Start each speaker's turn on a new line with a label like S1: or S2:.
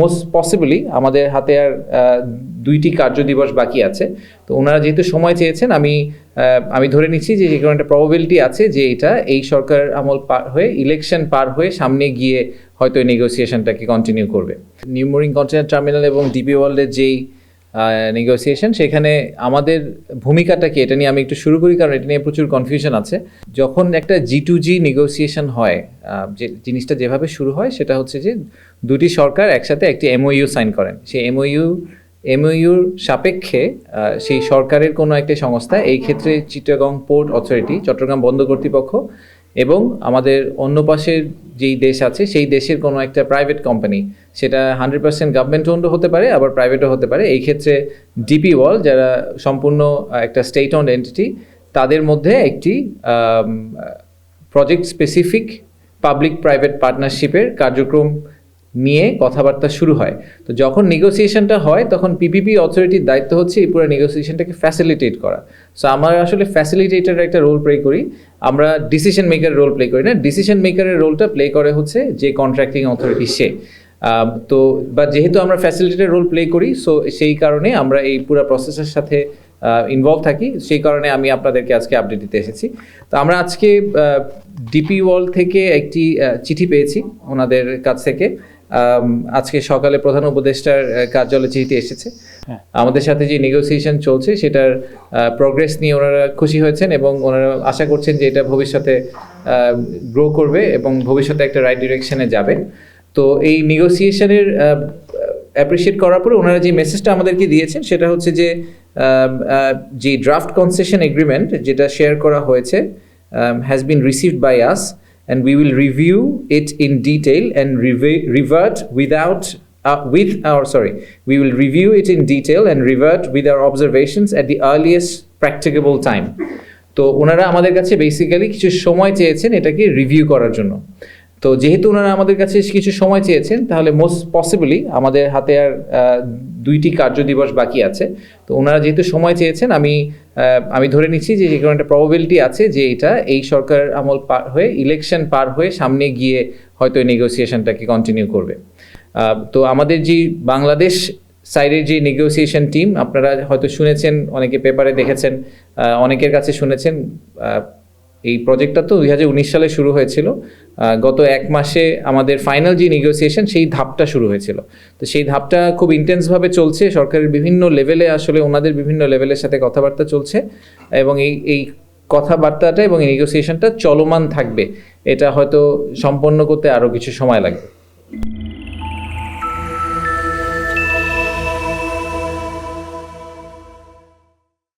S1: Most possibly আমাদের হাতে আর দুইটি কার্য দিবস বাকি আছে। তো ওনারা যেহেতু সময় চেয়েছেন, আমি আমি ধরে নিচ্ছি যে কোনো একটা প্রবাবিলিটি আছে যে এটা এই সরকার আমল পার হয়ে ইলেকশন পার হয়ে সামনে গিয়ে হয়তো এই নেগোসিয়েশনটাকে কন্টিনিউ করবে। নিউমোরিং কন্টেনার টার্মিনাল এবং ডিপি ওয়ার্ল্ডের যেই নেগোসিয়েশন সেখানে আমাদের ভূমিকাটা কি? এটা নিয়ে আমি একটু শুরু করি, কারণ এটা নিয়ে প্রচুর কনফিউশন আছে। যখন একটা জি টু জি নেগোসিয়েশন হয় যে জিনিসটা যেভাবে শুরু হয়, সেটা হচ্ছে যে দুটি সরকার একসাথে একটি এমওইউ সাইন করেন। সেই এমওইউ এমওইউর সাপেক্ষে সেই সরকারের কোনো একটা সংস্থা, এই ক্ষেত্রে চিটাগং পোর্ট অথরিটি চট্টগ্রাম বন্দর কর্তৃপক্ষ এবং আমাদের অন্য পাশের যেই দেশ আছে, সেই দেশের কোনো একটা প্রাইভেট কোম্পানি সেটা হান্ড্রেড পার্সেন্ট গভর্নমেন্ট ওন্ড হতে পারে, আবার প্রাইভেটও হতে পারে। এই ক্ষেত্রে ডিপি ওয়াল যারা সম্পূর্ণ একটা স্টেট ওন্ড এন্টিটি তাদের মধ্যে একটি প্রজেক্ট স্পেসিফিক পাবলিক প্রাইভেট পার্টনারশিপের কার্যক্রম নিয়ে কথাবার্তা শুরু হয়। তো যখন নেগোসিয়েশনটা হয়, তখন পিপিপি অথরিটির দায়িত্ব হচ্ছে এই পুরো নেগোসিয়েশনটাকে ফ্যাসিলিটেট করা। সো আমরা আসলে ফ্যাসিলিটেটার একটা রোল প্লে করি। আমরা ডিসিশন মেকার রোল প্লে করি না। ডিসিশন মেকারের রোলটা প্লে করে হচ্ছে যে কন্ট্রাক্টিং অথরিটি সে। তো, বা যেহেতু আমরা ফ্যাসিলিটেটার রোল প্লে করি সো সেই কারণে আমরা এই পুরো প্রসেসের সাথে ইনভলভ থাকি। সেই কারণে আমি আপনাদেরকে আজকে আপডেট দিতে এসেছি। তো আমরা আজকে ডিপি ওয়াল থেকে একটি চিঠি পেয়েছি ওনাদের কাছ থেকে। আজকে সকালে প্রধান উপদেষ্টার কার্যালয়ে চিঠিটি এসেছে। আমাদের সাথে যে নেগোসিয়েশন চলছে সেটার প্রোগ্রেস নিয়ে ওনারা খুশি হয়েছেন এবং ওনারা আশা করছেন যে এটা ভবিষ্যতে গ্রো করবে এবং ভবিষ্যতে একটা রাইট ডিরেকশনে যাবে। তো এই নেগোসিয়েশনের অ্যাপ্রিসিয়েট করার পরে ওনারা যে মেসেজটা আমাদেরকে দিয়েছেন সেটা হচ্ছে যে যে ড্রাফট কনসেশন এগ্রিমেন্ট যেটা শেয়ার করা হয়েছে has been received by us and we will review it in detail and re- revert without uh, with our sorry we will review it in detail and revert with our observations at the earliest practicable time তো ওনারা আমাদের কাছে basically কিছু সময় চেয়েছেন এটাকে review করার জন্য তো যেহেতু ওনারা আমাদের কাছে কিছু সময় চেয়েছেন, তাহলে মোস্ট পসিবলি আমাদের হাতে আর দুইটি কার্য দিবস বাকি আছে। তো ওনারা যেহেতু সময় চেয়েছেন, আমি আমি ধরে নিচ্ছি যে কোনো একটা প্রবাবিলিটি আছে যে এটা এই সরকার আমল পার হয়ে ইলেকশন পার হয়ে সামনে গিয়ে হয়তো এই নেগোসিয়েশনটাকে কন্টিনিউ করবে। তো আমাদের যে বাংলাদেশ সাইডের যে নেগোসিয়েশন টিম আপনারা হয়তো শুনেছেন, অনেকে পেপারে দেখেছেন অনেকের কাছে শুনেছেন এই প্রজেক্টটা তো দুই হাজার উনিশ সালে শুরু হয়েছিল। গত এক মাসে আমাদের ফাইনাল যে নেগোসিয়েশন সেই ধাপটা শুরু হয়েছিল। তো সেই ধাপটা খুব ইন্টেন্সভাবে চলছে। সরকারের বিভিন্ন লেভেলে আসলে ওনাদের বিভিন্ন লেভেলের সাথে কথাবার্তা চলছে এবং এই এই কথাবার্তাটা এবং এই নেগোসিয়েশনটা চলমান থাকবে। এটা হয়তো সম্পন্ন করতে আরও কিছু সময় লাগবে।